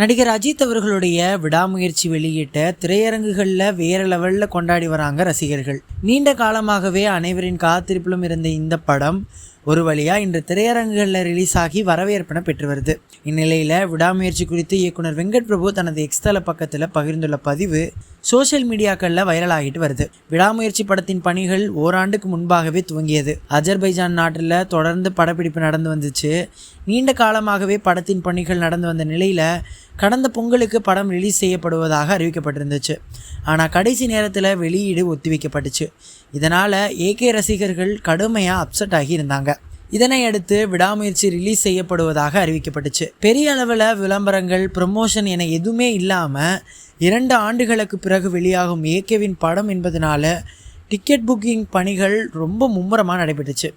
நடிகர் அஜித் அவர்களுடைய விடாமுயற்சி வெளியிட்ட திரையரங்குகளில் வேற லெவலில் கொண்டாடி வராங்க ரசிகர்கள். நீண்ட காலமாகவே அனைவரின் காத்திருப்பிலும் இருந்த இந்த படம் ஒரு வழியா இன்று திரையரங்குகளில் ரிலீஸ் ஆகி வரவேற்பினை பெற்று வருது. இந்நிலையில் விடாமுயற்சி குறித்து இயக்குனர் வெங்கட் பிரபு தனது எக்ஸ்தல பக்கத்தில் பகிர்ந்துள்ள பதிவு சோஷியல் மீடியாக்களில் வைரல் ஆகிட்டு வருது. விடாமுயற்சி படத்தின் பணிகள் ஓராண்டுக்கு முன்பாகவே துவங்கியது. அஜர்பைஜான் நாட்டில் தொடர்ந்து படப்பிடிப்பு நடந்து வந்துச்சு. நீண்ட காலமாகவே படத்தின் பணிகள் நடந்து வந்த நிலையில் கடந்த பொங்கலுக்கு படம் ரிலீஸ் செய்யப்படுவதாக அறிவிக்கப்பட்டிருந்துச்சு. ஆனால் கடைசி நேரத்தில் வெளியீடு ஒத்திவைக்கப்பட்டுச்சு. இதனால் ஏகே ரசிகர்கள் கடுமையாக அப்செட் ஆகி இருந்தாங்க. இதனை அடுத்து விடாமுயற்சி ரிலீஸ் செய்யப்படுவதாக அறிவிக்கப்பட்டுச்சு. பெரிய அளவில் விளம்பரங்கள் ப்ரமோஷன் என எதுவுமே இல்லாமல் இரண்டு ஆண்டுகளுக்கு பிறகு வெளியாகும் ஏகேவின் படம் என்பதனால டிக்கெட் புக்கிங் பணிகள் ரொம்ப மும்முரமாக நடைபெற்றுச்சு.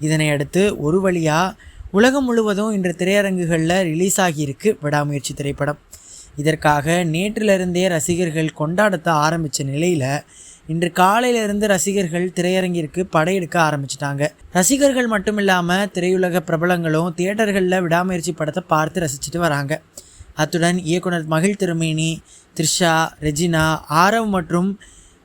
இதனை அடுத்து ஒரு வழியாக உலகம் முழுவதும் இன்று திரையரங்குகளில் ரிலீஸ் ஆகியிருக்கு விடாமுயற்சி திரைப்படம். இதற்காக நேற்றிலிருந்தே ரசிகர்கள் கொண்டாடத்த ஆரம்பித்த நிலையில் இன்று காலையிலிருந்து ரசிகர்கள் திரையரங்கிற்கு படையெடுக்க ஆரம்பிச்சிட்டாங்க. ரசிகர்கள் மட்டும் இல்லாமல் திரையுலக பிரபலங்களும் தியேட்டர்களில் விடாமுயற்சி படத்தை பார்த்து ரசிச்சுட்டு வராங்க. அத்துடன் இயக்குனர் மகிழ் திருமேனி த்ரிஷா ரெஜினா ஆரவ் மற்றும்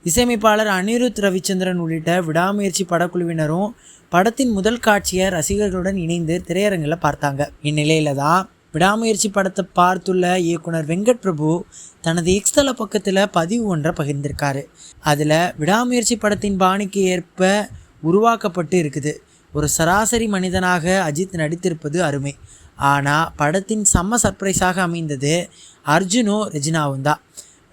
இசையமைப்பாளர் அனிருத் ரவிச்சந்திரன் உள்ளிட்ட விடாமுயற்சி படக்குழுவினரும் படத்தின் முதல் காட்சியை ரசிகர்களுடன் இணைந்து திரையரங்கில் பார்த்தாங்க. இந்நிலையில தான் விடாமுயற்சி படத்தை பார்த்துள்ள இயக்குனர் வெங்கட் பிரபு தனது எக்ஸ்தல பக்கத்தில் பதிவு ஒன்றை பகிர்ந்திருக்காரு. அதில் விடாமுயற்சி படத்தின் பாணிக்கு ஏற்ப உருவாக்கப்பட்டு இருக்குது. ஒரு சராசரி மனிதனாக அஜித் நடித்திருப்பது அருமை. ஆனால் படத்தின் செம்ம சர்ப்ரைஸாக அமைந்தது அர்ஜுனும் ரெஜினாவும் தான்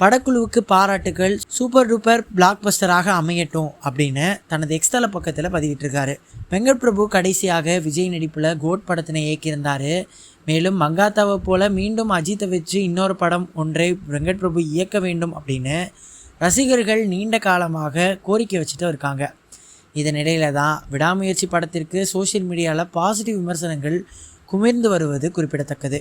படக்குழுவுக்கு பாராட்டுகள் சூப்பர் டூப்பர் பிளாக் பஸ்டராக அமையட்டும் அப்படின்னு தனது எக்ஸ்தல பக்கத்தில் பதிவிட்டிருக்காரு. வெங்கட் பிரபு கடைசியாக விஜய் நடிப்பில் கோட் படத்தினை இயக்கியிருந்தார். மேலும் மங்காத்தாவை போல மீண்டும் அஜித்தை வச்சு இன்னொரு படம் ஒன்றை வெங்கட் பிரபு இயக்க வேண்டும் அப்படின்னு ரசிகர்கள் நீண்ட காலமாக கோரிக்கை வச்சுட்டு இருக்காங்க. இதனிடையில தான் விடாமுயற்சி படத்திற்கு சோஷியல் மீடியாவில் பாசிட்டிவ் விமர்சனங்கள் குமிர்ந்து வருவது குறிப்பிடத்தக்கது.